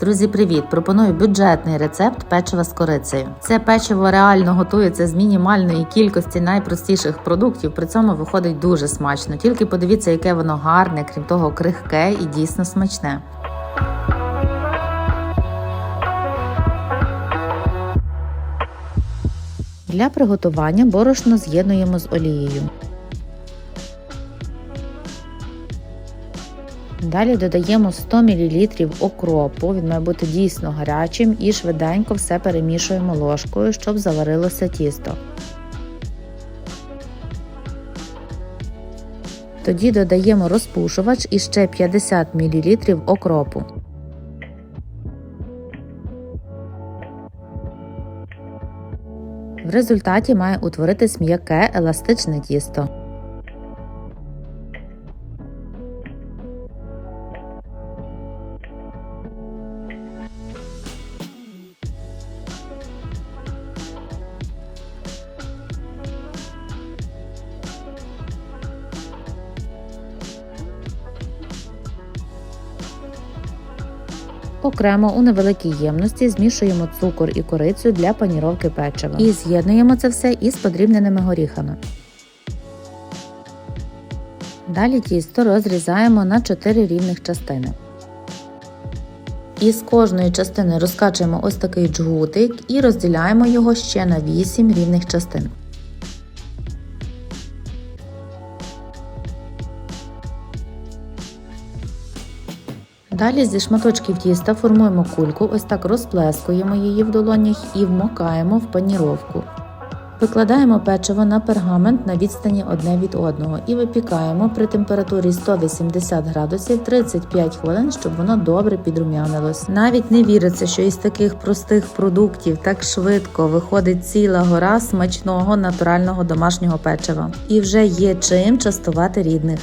Друзі, привіт! Пропоную бюджетний рецепт печива з корицею. Це печиво реально готується з мінімальної кількості найпростіших продуктів. При цьому виходить дуже смачно. Тільки подивіться, яке воно гарне, крім того, крихке і дійсно смачне. Для приготування борошно з'єднуємо з олією. Далі додаємо 100 мл окропу, він має бути дійсно гарячим і швиденько все перемішуємо ложкою, щоб заварилося тісто. Тоді додаємо розпушувач і ще 50 мл окропу. В результаті має утворитись м'яке еластичне тісто. Окремо у невеликій ємності змішуємо цукор і корицю для паніровки печива і з'єднуємо це все із подрібненими горіхами. Далі тісто розрізаємо на 4 рівних частини. Із кожної частини розкачуємо ось такий джгутик і розділяємо його ще на 8 рівних частин. Далі зі шматочків тіста формуємо кульку, ось так розплескуємо її в долонях і вмокаємо в паніровку. Викладаємо печиво на пергамент на відстані одне від одного і випікаємо при температурі 180 градусів 35 хвилин, щоб воно добре підрум'янилось. Навіть не віриться, що із таких простих продуктів так швидко виходить ціла гора смачного натурального домашнього печива. І вже є чим частувати рідних.